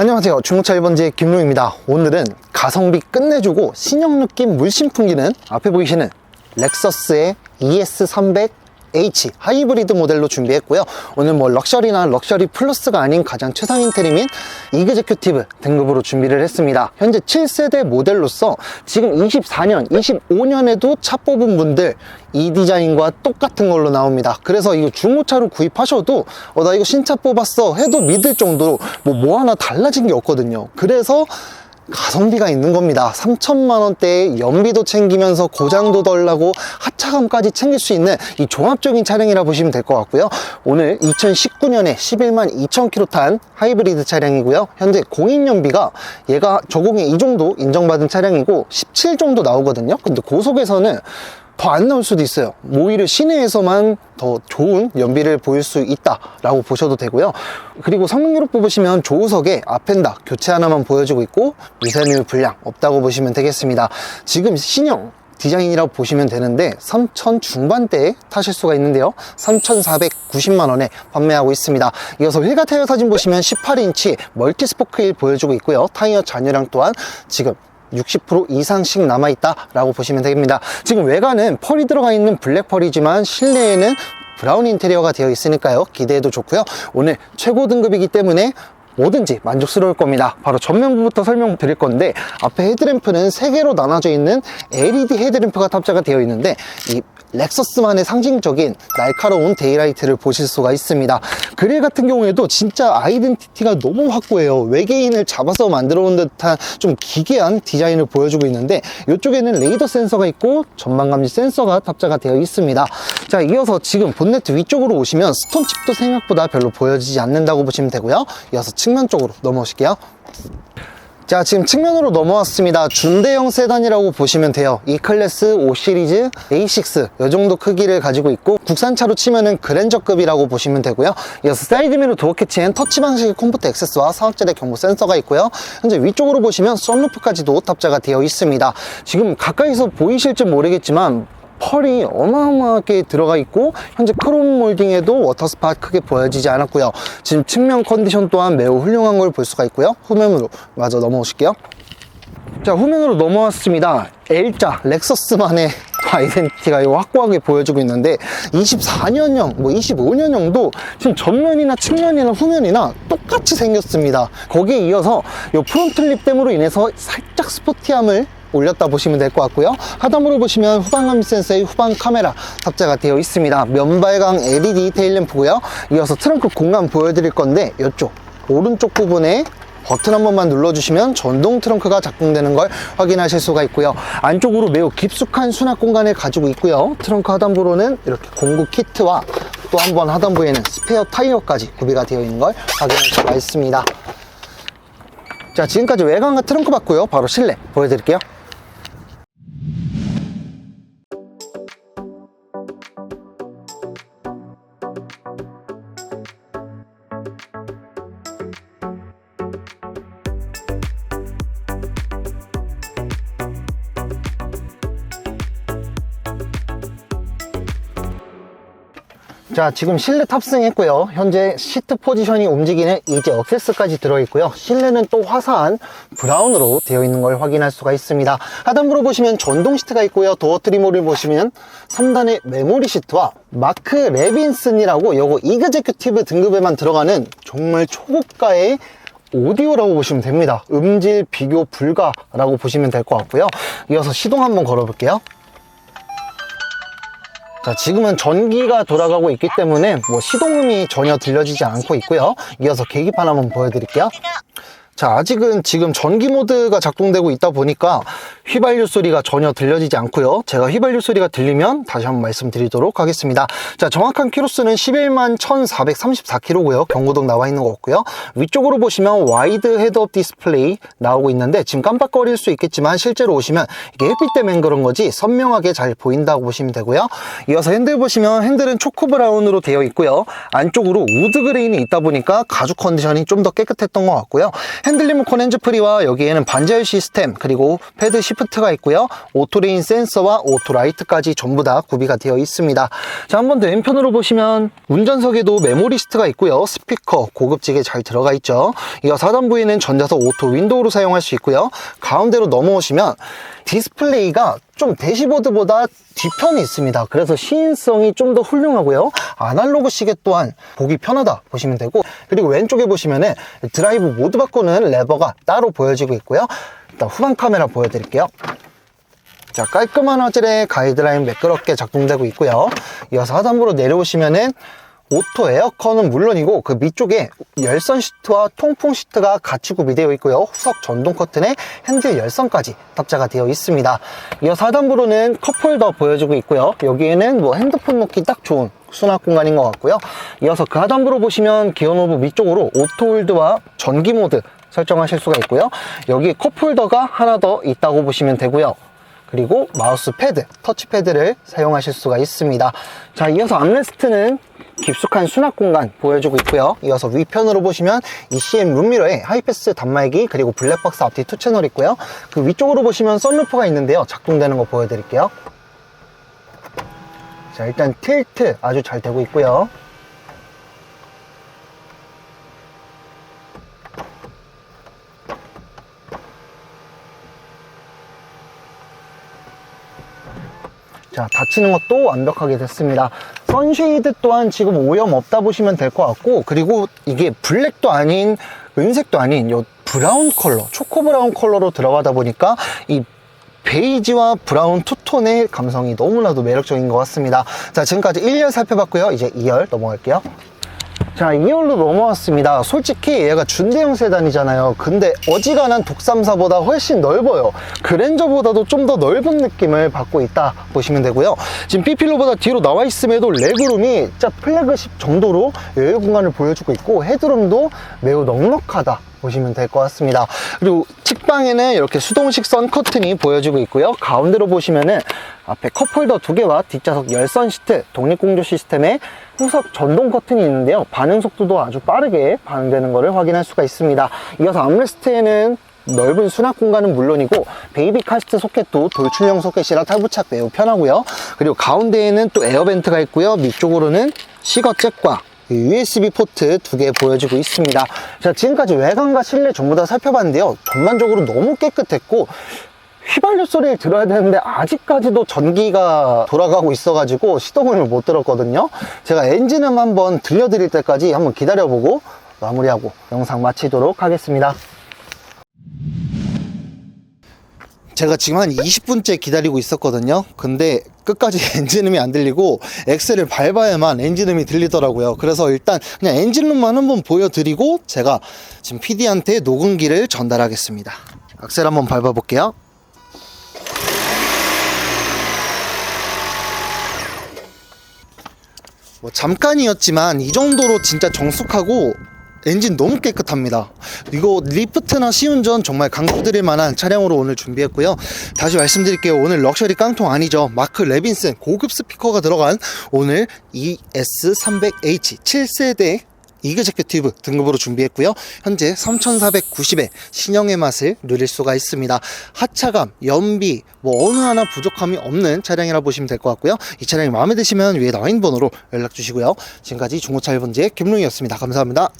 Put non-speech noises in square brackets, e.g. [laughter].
안녕하세요. 중고차 1번지 김루입니다. 오늘은 가성비 끝내주고 신형 느낌 물씬 풍기는 앞에 보이시는 렉서스의 ES300 H 하이브리드 모델로 준비했고요. 오늘 뭐 럭셔리나 럭셔리 플러스가 아닌 가장 최상인 트림인 이그제큐티브 등급으로 준비를 했습니다. 현재 7세대 모델로서 지금 24년 25년에도 차 뽑은 분들 이 디자인과 똑같은 걸로 나옵니다. 그래서 이거 중고차로 구입하셔도 어, 나 이거 신차 뽑았어 해도 믿을 정도로 뭐, 뭐 하나 달라진 게 없거든요. 그래서 가성비가 있는 겁니다. 3천만 원대의 연비도 챙기면서 고장도 덜 나고 하차감까지 챙길 수 있는 이 종합적인 차량이라 보시면 될 것 같고요. 오늘 2019년에 11만 2천 킬로 탄 하이브리드 차량이고요. 현재 공인 연비가 얘가 저공에 이 정도 인정받은 차량이고 17 정도 나오거든요. 근데 고속에서는 더 안 나올 수도 있어요. 오히려 시내에서만 더 좋은 연비를 보일 수 있다라고 보셔도 되고요. 그리고 성능으로 뽑으시면 조우석에 아펜다 교체 하나만 보여주고 있고 미세누 불량 없다고 보시면 되겠습니다. 지금 신형 디자인이라고 보시면 되는데 3천 중반대에 타실 수가 있는데요 3,490만 원에 판매하고 있습니다 이어서 휠과 타이어 사진 보시면 18인치 멀티 스포크 휠 보여주고 있고요 타이어 잔유량 또한 지금 60% 이상씩 남아있다라고 보시면 됩니다. 지금 외관은 펄이 들어가 있는 블랙 펄이지만 실내에는 브라운 인테리어가 되어 있으니까요. 기대해도 좋고요. 오늘 최고 등급이기 때문에 뭐든지 만족스러울 겁니다. 바로 전면부부터 설명드릴 건데 앞에 헤드램프는 3개로 나눠져 있는 LED 헤드램프가 탑재가 되어 있는데 이 렉서스만의 상징적인 날카로운 데이라이트를 보실 수가 있습니다. 그릴 같은 경우에도 진짜 아이덴티티가 너무 확고해요. 외계인을 잡아서 만들어 온 듯한 좀 기괴한 디자인을 보여주고 있는데 이쪽에는 레이더 센서가 있고 전방 감지 센서가 탑재가 되어 있습니다. 자, 이어서 지금 본네트 위쪽으로 오시면 스톤칩도 생각보다 별로 보여지지 않는다고 보시면 되고요. 이어서 측면 쪽으로 넘어오실게요. 자 지금 측면으로 넘어왔습니다. 준대형 세단이라고 보시면 돼요. E 클래스 5 시리즈 A6 이 정도 크기를 가지고 있고 국산차로 치면은 그랜저급이라고 보시면 되고요. 이어서 사이드미러 도어 캐치엔 터치 방식의 컴포트 액세스와 사각지대 경보 센서가 있고요. 현재 위쪽으로 보시면 썬루프까지도 탑재가 되어 있습니다. 지금 가까이서 보이실지 모르겠지만 펄이 어마어마하게 들어가 있고 현재 크롬 몰딩에도 워터스팟 크게 보여지지 않았고요. 지금 측면 컨디션 또한 매우 훌륭한 걸 볼 수가 있고요. 후면으로 마저 넘어오실게요. 자 후면으로 넘어왔습니다. L자 렉서스만의 [laughs] 아이덴티티가 이거 확고하게 보여주고 있는데 24년형 뭐 25년형도 지금 전면이나 측면이나 후면이나 똑같이 생겼습니다. 거기에 이어서 이 프론트 립댐으로 인해서 살짝 스포티함을 올렸다 보시면 될 것 같고요. 하단으로 보시면 후방감 센서의 후방 카메라 탑재가 되어 있습니다. 면발광 LED 테일램프고요. 이어서 트렁크 공간 보여드릴 건데 이쪽 오른쪽 부분에 버튼 한 번만 눌러주시면 전동 트렁크가 작동되는 걸 확인하실 수가 있고요. 안쪽으로 매우 깊숙한 수납 공간을 가지고 있고요. 트렁크 하단부로는 이렇게 공구 키트와 또 한 번 하단부에는 스페어 타이어까지 구비가 되어 있는 걸 확인할 수가 있습니다. 자 지금까지 외관과 트렁크 봤고요. 바로 실내 보여드릴게요 자 지금 실내 탑승했고요. 현재 시트 포지션이 움직이는 이제 억세스까지 들어있고요. 실내는 또 화사한 브라운으로 되어 있는 걸 확인할 수가 있습니다. 하단부로 보시면 전동 시트가 있고요. 도어 트리머를 보시면 3단의 메모리 시트와 마크 레빈슨이라고 요거 이그제큐티브 등급에만 들어가는 정말 초고가의 오디오라고 보시면 됩니다. 음질 비교 불가라고 보시면 될 것 같고요. 이어서 시동 한번 걸어 볼게요 자, 지금은 전기가 돌아가고 있기 때문에 뭐 시동음이 전혀 들려지지 않고 있고요. 이어서 계기판 한번 보여드릴게요. 자, 아직은 지금 전기 모드가 작동되고 있다 보니까 휘발유 소리가 전혀 들려지지 않고요. 제가 휘발유 소리가 들리면 다시 한번 말씀드리도록 하겠습니다. 자, 정확한 키로수는 11만 1434km고요. 경고등 나와 있는 거 없고요. 위쪽으로 보시면 와이드 헤드업 디스플레이 나오고 있는데 지금 깜빡거릴 수 있겠지만 실제로 오시면 이게 햇빛 때문에 그런 거지 선명하게 잘 보인다고 보시면 되고요. 이어서 핸들 보시면 핸들은 초코 브라운으로 되어 있고요. 안쪽으로 우드 그레인이 있다 보니까 가죽 컨디션이 좀 더 깨끗했던 것 같고요. 핸들 리모컨 핸즈프리와 여기에는 반자율 시스템 그리고 패드 10 시프트가 있고요. 오토레인 센서와 오토라이트까지 전부 다 구비가 되어 있습니다. 자, 한번 더 왼편으로 보시면 운전석에도 메모리스트가 있고요. 스피커 고급지게 잘 들어가 있죠. 이어서 하단부에는 전자석 오토 윈도우로 사용할 수 있고요. 가운데로 넘어오시면 디스플레이가 좀 대시보드보다 뒤편에 있습니다. 그래서 시인성이 좀 더 훌륭하고요. 아날로그 시계 또한 보기 편하다 보시면 되고 그리고 왼쪽에 보시면은 드라이브 모드 바꾸는 레버가 따로 보여지고 있고요. 일단 후방 카메라 보여드릴게요. 자, 깔끔한 화질의 가이드라인 매끄럽게 작동되고 있고요. 이어서 하단부로 내려오시면은 오토 에어컨은 물론이고 그 밑쪽에 열선 시트와 통풍 시트가 같이 구비되어 있고요. 후석 전동 커튼에 핸들 열선까지 탑재가 되어 있습니다. 이어서 하단부로는 컵홀더 보여주고 있고요. 여기에는 뭐 핸드폰 놓기 딱 좋은 수납 공간인 것 같고요. 이어서 그 하단부로 보시면 기어 노브 위쪽으로 오토 홀드와 전기 모드 설정하실 수가 있고요. 여기 컵홀더가 하나 더 있다고 보시면 되고요. 그리고 마우스 패드, 터치 패드를 사용하실 수가 있습니다. 자, 이어서 암레스트는 깊숙한 수납 공간 보여주고 있고요. 이어서 위편으로 보시면 ECM 룸미러에 하이패스 단말기 그리고 블랙박스 앞뒤 투 채널 있고요. 그 위쪽으로 보시면 썬루프가 있는데요. 작동되는 거 보여드릴게요. 자, 일단 틸트 아주 잘 되고 있고요. 자, 닫히는 것도 완벽하게 됐습니다. 선쉐이드 또한 지금 오염 없다 보시면 될 것 같고, 그리고 이게 블랙도 아닌, 은색도 아닌, 요 브라운 컬러, 초코 브라운 컬러로 들어가다 보니까 이 베이지와 브라운 투톤의 감성이 너무나도 매력적인 것 같습니다. 자, 지금까지 1열 살펴봤고요. 이제 2열 넘어갈게요. 자, 2열로 넘어왔습니다. 솔직히 얘가 준대형 세단이잖아요. 근데 어지간한 독삼사보다 훨씬 넓어요. 그랜저보다도 좀 더 넓은 느낌을 받고 있다 보시면 되고요. 지금 B필로보다 뒤로 나와 있음에도 레그룸이 진짜 플래그십 정도로 여유 공간을 보여주고 있고 헤드룸도 매우 넉넉하다. 보시면 될 것 같습니다. 그리고 측방에는 이렇게 수동식 선 커튼이 보여지고 있고요. 가운데로 보시면은 앞에 컵홀더 두 개와 뒷좌석 열선 시트, 독립공조 시스템에 후석 전동 커튼이 있는데요. 반응 속도도 아주 빠르게 반응되는 것을 확인할 수가 있습니다. 이어서 암레스트에는 넓은 수납 공간은 물론이고 베이비 카시트 소켓도 돌출형 소켓이라 탈부착 매우 편하고요. 그리고 가운데에는 또 에어벤트가 있고요. 밑쪽으로는 시거 잭과 USB 포트 두 개 보여지고 있습니다. 자, 지금까지 외관과 실내 전부 다 살펴봤는데요. 전반적으로 너무 깨끗했고, 휘발유 소리를 들어야 되는데 아직까지도 전기가 돌아가고 있어가지고 시동을 못 들었거든요. 제가 엔진음 한번 들려드릴 때까지 한번 기다려보고 마무리하고 영상 마치도록 하겠습니다. 제가 지금 한 20분째 기다리고 있었거든요. 근데 끝까지 [laughs] 엔진음이 안 들리고 엑셀을 밟아야만 엔진음이 들리더라고요. 그래서 일단 그냥 엔진음만 한번 보여드리고 제가 지금 PD한테 녹음기를 전달하겠습니다. 악셀 한번 밟아 볼게요. 뭐 잠깐이었지만 이 정도로 진짜 정숙하고 엔진 너무 깨끗합니다. 이거 리프트나 시운전 정말 강추드릴 만한 차량으로 오늘 준비했고요. 다시 말씀드릴게요. 오늘 럭셔리 깡통 아니죠. 마크 레빈슨 고급 스피커가 들어간 오늘 ES300H 7세대 이그제큐티브 등급으로 준비했고요. 현재 3,490에 신형의 맛을 누릴 수가 있습니다. 하차감, 연비, 뭐 어느 하나 부족함이 없는 차량이라 보시면 될 것 같고요. 이 차량이 마음에 드시면 위에 있는 번호로 연락 주시고요. 지금까지 중고차 1번지의 김롱이었습니다. 감사합니다.